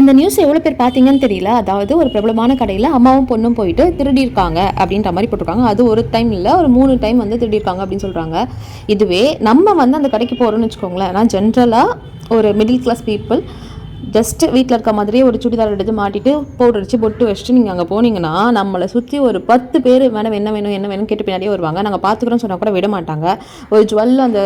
இந்த நியூஸ் எவ்வளோ பேர் பார்த்தீங்கன்னு தெரியல. அதாவது ஒரு பிரபலமான கடையில் அம்மாவும் பொண்ணும் போயிட்டு திருடியிருக்காங்க அப்படின்ற மாதிரி போட்டிருக்காங்க. அது ஒரு டைம் இல்லை ஒரு மூணு டைம் வந்து திருடியிருக்காங்க அப்படின்னு சொல்கிறாங்க இதுவே நம்ம வந்து அந்த கடைக்கு போகிறோம்னு வச்சுக்கோங்களேன். நான் ஜென்ரலாக ஒரு மிடில் கிளாஸ் பீப்புள் ஜஸ்ட்டு வீட்டில் இருக்க மாதிரியே ஒரு சுடிதார் எடுத்து மாட்டிட்டு பவுடர் அடிச்சு பொட்டு வச்சுட்டு நீங்கள் அங்கே போனீங்கன்னா நம்மளை சுற்றி ஒரு பத்து பேர் வேணும் என்ன வேணும் என்ன வேணும் கேட்டு பின்னாடியே வருவாங்க. நாங்கள் பார்த்துக்குறோம்னு சொன்னால் கூட விட மாட்டாங்க. ஒரு ஜுவல் அந்த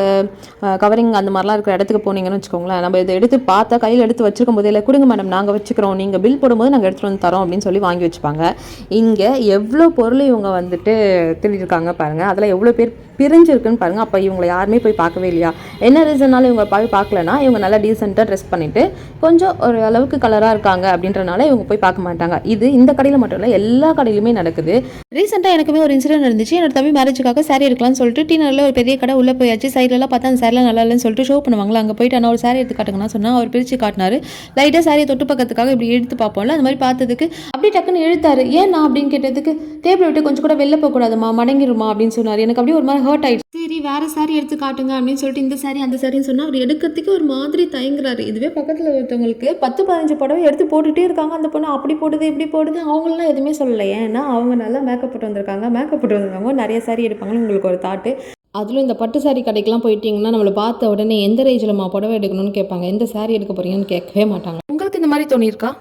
கவரிங் அந்த மாதிரிலாம் இருக்கிற இடத்துக்கு போனீங்கன்னு வச்சுக்கோங்களேன் நம்ம இதை எடுத்து பார்த்தா கையில் எடுத்து வச்சிருக்கும் போதே இல்லை கொடுங்க மேடம் நாங்கள் வச்சுக்கிறோம். நீங்கள் பில் போடும்போது நாங்கள் எடுத்துகிட்டு வந்து தரோம் அப்படின்னு சொல்லி வாங்கி வச்சுப்பாங்க. இங்கே எவ்வளோ பொருள் இவங்க வந்துட்டு திருடிருக்காங்க பாருங்கள் அதில் எவ்வளோ பேர் பிரிஞ்சிருக்குன்னு பாருங்கள் அப்போ இவங்களை யாருமே போய் பார்க்கவே இல்லையா? என்ன ரீசன்னாலும் இவங்க போய் பார்க்கலனா இவங்க நல்லா டீசெண்டாக ட்ரெஸ் பண்ணிவிட்டு கொஞ்சம் ஒரு அளவுக்கு கலராக இருக்காங்க அப்படின்றனால இவங்க போய் பார்க்க மாட்டாங்க. இது இந்த கடையில் மட்டும் இல்லை எல்லா கடையிலுமே நடக்குது. ரீசெண்டாக எனக்குமே ஒரு இன்சிடென்ட் இருந்துச்சு என்னோட தம்பி மேரேஜுக்காக சாரி எடுக்கலாம்னு சொல்லிட்டு டீனரில் ஒரு பெரிய கடை உள்ளே போயாச்சு. சைட்லலாம் பார்த்தா அந்த சாரிலாம் நல்லா இல்லைன்னு சொல்லிட்டு ஷோ பண்ணுவாங்களா அங்கே போயிட்டு நான் ஒரு சாரி எடுத்து காட்டுங்கன்னா சொன்னால் அவர் பிரித்து காட்டினாரு. லைட்டாக சாரியை தொட்டு பக்கத்துக்காக இப்படி எடுத்து பார்ப்போம்ல அந்த மாதிரி பார்த்ததுக்கு அப்படியே டக்குன்னு இழுத்தாரு. ஏன் அப்படின்னு கேட்டதுக்கு டேபிள் விட்டு கொஞ்சம் கூட வெளில போகக்கூடாதுமா மடங்கிருமா அப்படின்னு சொன்னார். எனக்கு அப்படியே ஒரு மாதிரி ஹர்ட் ஆயிடுச்சு. சரி வேற சாரி எடுத்து காட்டுங்க அப்படின்னு சொல்லிட்டு இந்த சாரி அந்த சாரின்னு சொன்னால் அவர் எடுக்கிறதுக்கு ஒரு மாதிரி தயங்குறாரு. இதுவே பக்கத்தில் ஒருத்தவங்களுக்கு பத்து பதினஞ்சு புடவை எடுத்து போட்டுட்டே இருக்காங்க. அந்த பொண்ணு அப்படி போடுது இப்படி போடுது. அவங்களெலாம் எதுவுமே சொல்லலை. ஏன்னா அவங்க நல்லா மேக்கப் போட்டு வந்திருக்காங்க. மேக்கப் போட்டு வந்திருக்காங்க நிறைய சாரி எடுப்பாங்கன்னு உங்களுக்கு ஒரு தாட்டு அதிலும் இந்த பட்டு சாரி கடைக்கெலாம் போயிட்டீங்கன்னா நம்மளை பார்த்த உடனே எந்த ரேஞ்சில்மா புடவை எடுக்கணும்னு கேட்பாங்க. எந்த சாரி எடுக்க போறீங்கன்னு கேட்கவே மாட்டாங்க. உங்களுக்கு இந்த மாதிரி தோணியிருக்கா?